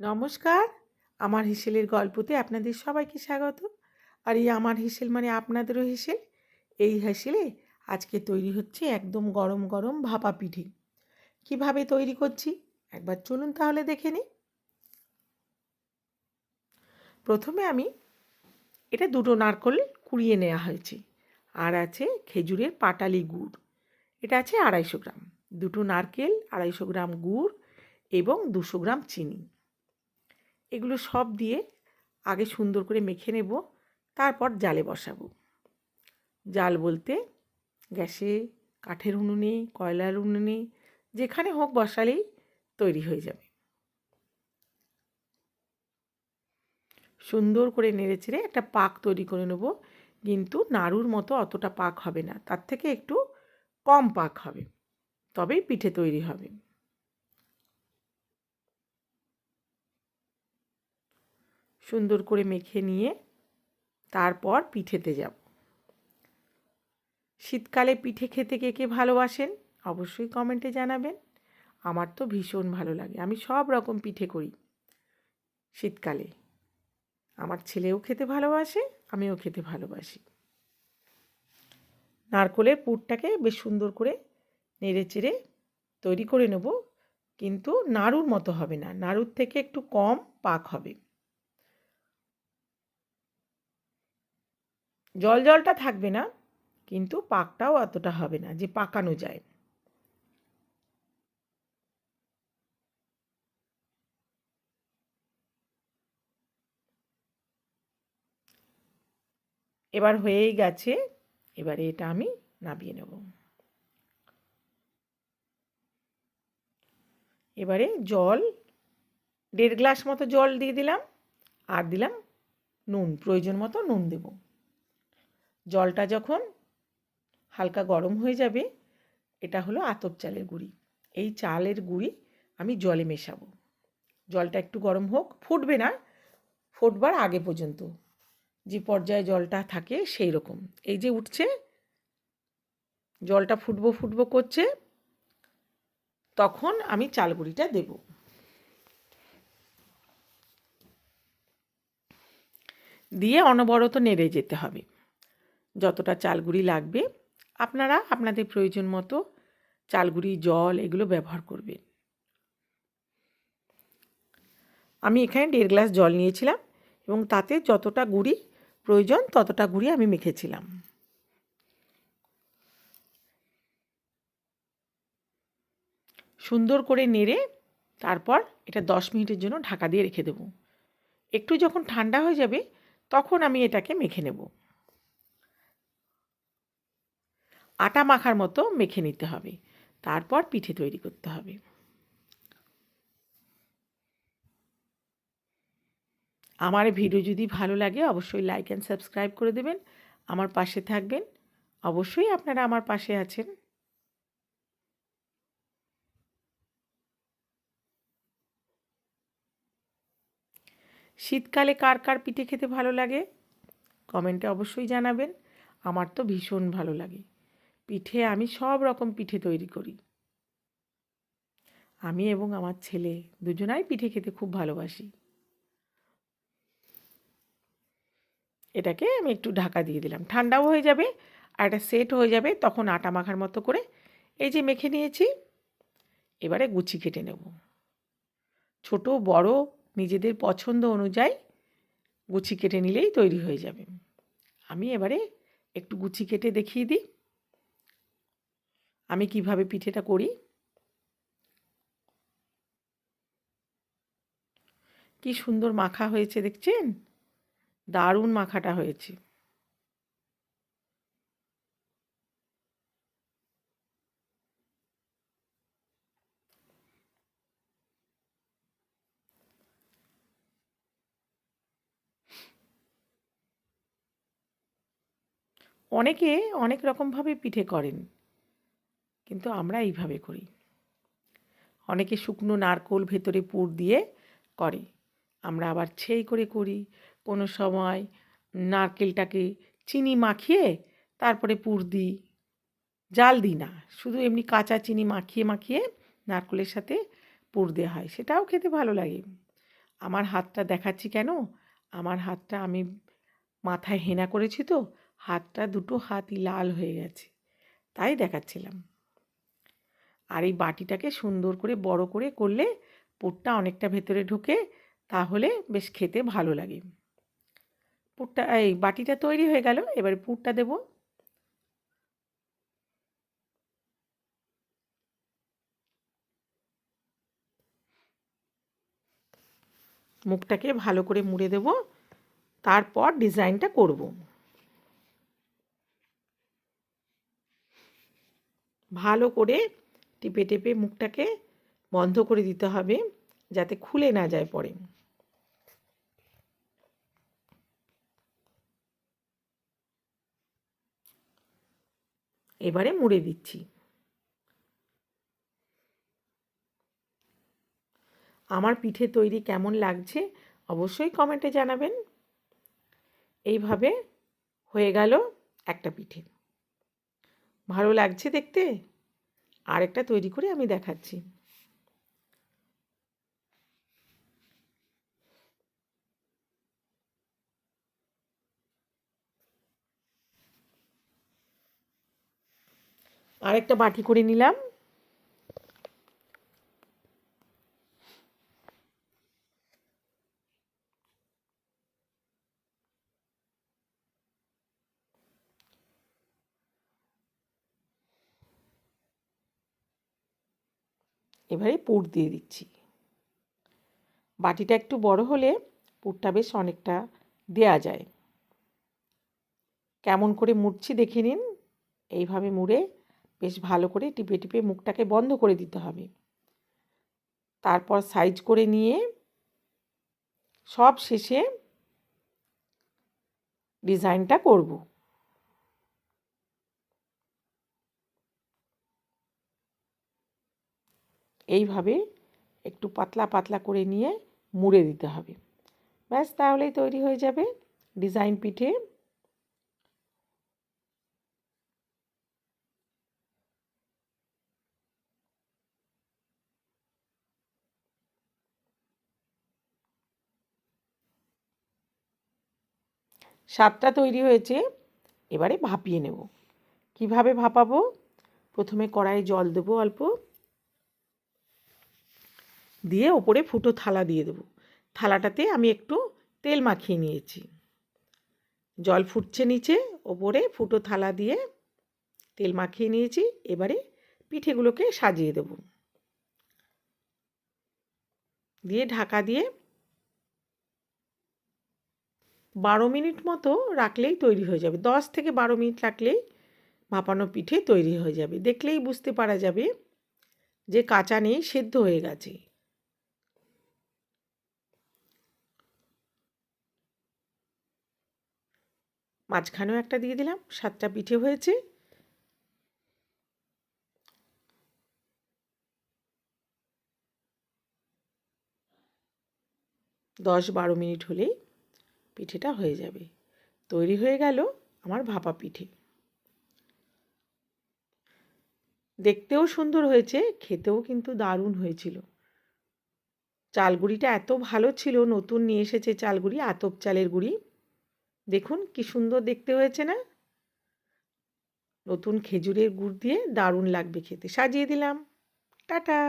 নমস্কার। আমার হিসেলের গল্পতে আপনাদের সবাইকে স্বাগত। আর এই আমার হিসেল মানে আপনাদেরও হিসেল। এই হিসেলে আজকে তৈরি হচ্ছে একদম গরম গরম ভাপা পিঠে। কীভাবে তৈরি করছি? একবার চলুন তাহলে দেখে নিই। প্রথমে আমি এটা দুটো নারকল কুড়িয়ে নেওয়া হয়েছে। আর আছে খেজুরের পাটালি গুড়। এটা আছে আড়াইশো গ্রাম। দুটো নারকেল, আড়াইশো গ্রাম গুড় এবং দুশো গ্রাম চিনি। এগুলো সব দিয়ে আগে সুন্দর করে মেখে নেব, তারপর জালে বসাবো। জাল বলতে গ্যাসে কাঠের উনুনে, কয়লার উনুনে, যেখানে হোক বসালেই তৈরি হয়ে যাবে। সুন্দর করে নেড়ে চেড়ে একটা পাক তৈরি করে নেব, কিন্তু নাড়ুর মতো অতটা পাক হবে না, তার থেকে একটু কম পাক হবে, তবেই পিঠে তৈরি হবে। সুন্দর করে মেখে নিয়ে তারপর পিঠেতে যাব। শীতকালে পিঠে খেতে কে কে ভালোবাসেন? অবশ্যই কমেন্টে জানাবেন। আমার তো ভীষণ ভালো লাগে। আমি সব রকম পিঠে করি শীতকালে। আমার ছেলেও খেতে ভালোবাসে, আমিও খেতে ভালোবাসি। নারকলের পুরটাকে বেশ সুন্দর করে নেড়ে চেড়ে তৈরি করে নেব, কিন্তু নাড়ুর মতো হবে না। নাড়ুর থেকে একটু কম পাক হবে। জল জলটা থাকবে না, কিন্তু পাকটাও অতটা হবে না, যে পাকানো যায় এবার হয়েই গেছে, এবারে এটা আমি নামিয়ে নেব। এবারে জল, দেড় গ্লাস মতো জল দিয়ে দিলাম, আর দিলাম নুন, প্রয়োজন মতো নুন দেব। জলটা যখন হালকা গরম হয়ে যাবে, এটা হলো আতপ চালের গুঁড়ি। এই চালের গুঁড়ি আমি জলে মেশাবো। জলটা একটু গরম হোক, ফুটবে না, ফুটবার আগে পর্যন্ত। যে পর্যায়ে জলটা থাকে সেই রকম। এই যে উঠছে, জলটা ফুটবো ফুটবো করছে, তখন আমি চালগুড়িটা দেব। দিয়ে অনবরত নেড়ে যেতে হবে। যতটা চালগুড়ি লাগবে, আপনারা আপনাদের প্রয়োজন মতো চালগুড়ি, জল এগুলো ব্যবহার করবেন। আমি এখানে দেড় গ্লাস জল নিয়েছিলাম এবং তাতে যতটা গুড়ি প্রয়োজন ততটা গুড়ি আমি মেখেছিলাম। সুন্দর করে নেড়ে তারপর এটা দশ মিনিটের জন্য ঢাকা দিয়ে রেখে দেবো। একটু যখন ঠান্ডা হয়ে যাবে তখন আমি এটাকে মেখে নেব। আটা মাখার মতো মেখে নিতে হবে। তারপর পিঠে তৈরি করতে হবে। আমার ভিডিও যদি ভালো লাগে, অবশ্যই লাইক অ্যান্ড সাবস্ক্রাইব করে দেবেন। আমার পাশে থাকবেন। অবশ্যই আপনারা আমার পাশে আছেন। শীতকালে কার কার পিঠে খেতে ভালো লাগে? কমেন্টে অবশ্যই জানাবেন। আমার তো ভীষণ ভালো লাগে। পিঠে আমি সব রকম পিঠে তৈরি করি। আমি এবং আমার ছেলে দুজনাই পিঠে খেতে খুব ভালোবাসি। এটাকে আমি একটু ঢাকা দিয়ে দিলাম। ঠান্ডাও হয়ে যাবে, আর এটা সেট হয়ে যাবে, তখন আটা মাখার মতো করে এই যে মেখে নিয়েছি, এবারে গুছি কেটে নেব। ছোট, বড়, নিজেদের পছন্দ অনুযায়ী গুছি কেটে নিলেই তৈরি হয়ে যাবে। আমি এবারে একটু গুছি কেটে দেখিয়ে দিই। আমি কীভাবে পিঠেটা করি? কি সুন্দর মাখা হয়েছে দেখছেন? দারুণ মাখাটা হয়েছে। অনেকে অনেক রকমভাবে পিঠে করেন। কিন্তু আমরা এইভাবে করি। অনেকে শুকনো নারকোল ভেতরে পুর দিয়ে করে। আমরা আবার ছেই করে করি। কোনো সময় নারকেলটাকে চিনি মাখিয়ে তারপরে পুর দিই। জাল দিই না। শুধু এমনি কাঁচা চিনি মাখিয়ে মাখিয়ে নারকেলের সাথে পুর দেওয়া হয়। সেটাও খেতে ভালো লাগে। আমার হাতটা দেখাচ্ছি কেন? আমার হাতটা আমি মাথায় হেনা করেছি তো। হাতটা দুটো হাতই লাল হয়ে গেছে। তাই দেখাচ্ছিলাম। আর এই বাটিটাকে সুন্দর করে বড় করে করলে পুরটা অনেকটা ভেতরে ঢোকে তাহলে বেশ খেতে ভালো লাগে। পুরটা, এই বাটিটা তৈরি হয়ে গেল, এবারে পুরটা দেব। মুখটাকে ভালো করে মুড়ে দেব, তারপর ডিজাইনটা করব। ভালো করে টিপে টেপে মুখটাকে বন্ধ করে দিতে হবে যাতে খুলে না যায় পরে। এবারে মুড়ে দিচ্ছি। আমার পিঠে তৈরি কেমন লাগছে অবশ্যই কমেন্টে জানাবেন। এইভাবে হয়ে গেল একটা পিঠে। ভালো লাগছে দেখতে? আরেকটা তৈরি করে আমি দেখাচ্ছি। আরেকটা বাটি করে নিলাম। এবারে পুর দিয়ে দিচ্ছি। বাটিটা একটু বড় হলে পুরটা বেশ অনেকটা দেয়া যায়। কেমন করে মুড়ছি দেখে নিন। এইভাবে মুড়ে বেশ ভালো করে টিপে টিপে মুখটাকে বন্ধ করে দিতে হবে। তারপর সাইজ করে নিয়ে সব শেষে ডিজাইনটা করব। এইভাবে একটু পাতলা পাতলা করে নিয়ে মুড়ে দিতে হবে। ব্যাস, তাহলেই তৈরি হয়ে যাবে ডিজাইন পিঠে। স্বাদটা তৈরি হয়েছে, এবারে ভাপিয়ে নেব। কীভাবে ভাপাবো? প্রথমে কড়াইয়ে জল দেবো অল্প। দিয়ে ওপরে ফুটো থালা দিয়ে দেবো। থালাটাতে আমি একটু তেল মাখিয়ে নিয়েছি। জল ফুটছে নিচে, ওপরে ফুটো থালা দিয়ে তেল মাখিয়ে নিয়েছি, এবারে পিঠেগুলোকে সাজিয়ে দেব। দিয়ে ঢাকা দিয়ে বারো মিনিট মতো রাখলেই তৈরি হয়ে যাবে। দশ থেকে বারো মিনিট রাখলেই ভাপানো পিঠে তৈরি হয়ে যাবে। দেখলেই বুঝতে পারা যাবে যে কাঁচা নেই, সেদ্ধ হয়ে গেছে। মাঝখানেও একটা দিয়ে দিলাম সাতটা পিঠে হয়েছে। দশ বারো মিনিট হলেই পিঠেটা হয়ে যাবে। তৈরি হয়ে গেল আমার ভাপা পিঠে। দেখতেও সুন্দর হয়েছে, খেতেও কিন্তু দারুণ হয়েছিল। চালগুড়িটা এত ভালো ছিল, নতুন নিয়ে এসেছে চালগুড়ি, আতপ চালের গুড়ি। দেখুন কি সুন্দর দেখতে হয়েছে না? নতুন খেজুরের গুড় দিয়ে দারুণ লাগবে খেতে। সাজিয়ে দিলাম। টাটা!